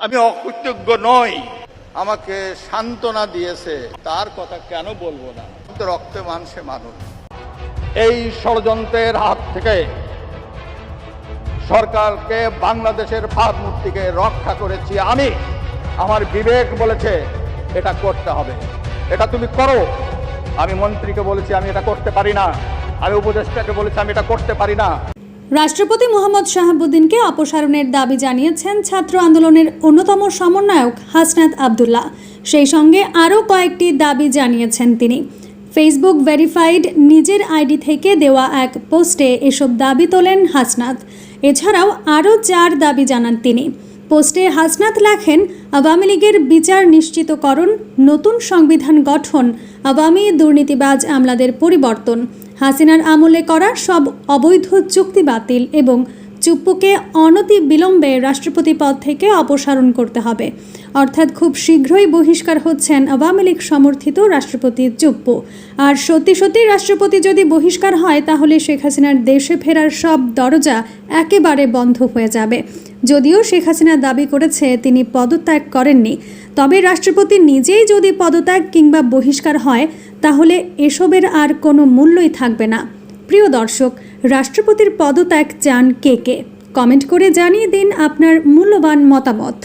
আমি অকৃতজ্ঞ নই। আমাকে সান্ত্বনা দিয়েছে। তার কথা কেন বলব না? রক্তে মাংসে মানুষ। এই ষড়যন্ত্রের হাত থেকে সরকারকে, বাংলাদেশের ভাবমূর্তিকে রক্ষা করেছি আমি। আমার বিবেক বলেছে, এটা করতে হবে। এটা তুমি করো। আমি মন্ত্রীকে বলেছি, আমি এটা করতে পারি না। আমি উপদেষ্টাকে বলেছি, আমি এটা করতে পারি না। রাষ্ট্রপতি মোহাম্মদ শাহাবুদ্দিনকে অপসারণের দাবি জানিয়েছেন ছাত্র আন্দোলনের অন্যতম সমন্বয়ক হাসনাত আবদুল্লাহ। সেই সঙ্গে আরও কয়েকটি দাবি জানিয়েছেন তিনি। ফেসবুক ভেরিফাইড নিজের আইডি থেকে দেওয়া এক পোস্টে এসব দাবি তোলেন হাসনাত। এছাড়াও আরও চার দাবি জানান তিনি। পোস্টে হাসনাত লেখেন, আওয়ামী লীগের বিচার নিশ্চিতকরণ, নতুন সংবিধান গঠন, আওয়ামী দুর্নীতিবাজ আমলাদের পরিবর্তন হাসিনার আমলে করা সব অবৈধ চুক্তি বাতিল এবং চুপ্পুকে অনতি বিলম্বে রাষ্ট্রপতি পদ থেকে অপসারণ করতে হবে। অর্থাৎ খুব শীঘ্রই বহিষ্কার হচ্ছেন আওয়ামী লীগ সমর্থিত রাষ্ট্রপতি চুপ্পু। আর সত্যি সত্যি রাষ্ট্রপতি যদি বহিষ্কার হয়, তাহলে শেখ হাসিনার দেশে ফেরার সব দরজা একেবারে বন্ধ হয়ে যাবে। যদিও শেখ হাসিনা দাবি করেছে তিনি পদত্যাগ করেননি। তবে রাষ্ট্রপতি নিজেই যদি পদত্যাগ কিংবা বহিষ্কার হয়, তাহলে এসবের আর কোনো মূল্যই থাকবে না। প্রিয় দর্শক, রাষ্ট্রপতির পদত্যাগ চান কে কে? কমেন্ট করে জানিয়ে দিন আপনার মূল্যবান মতামত।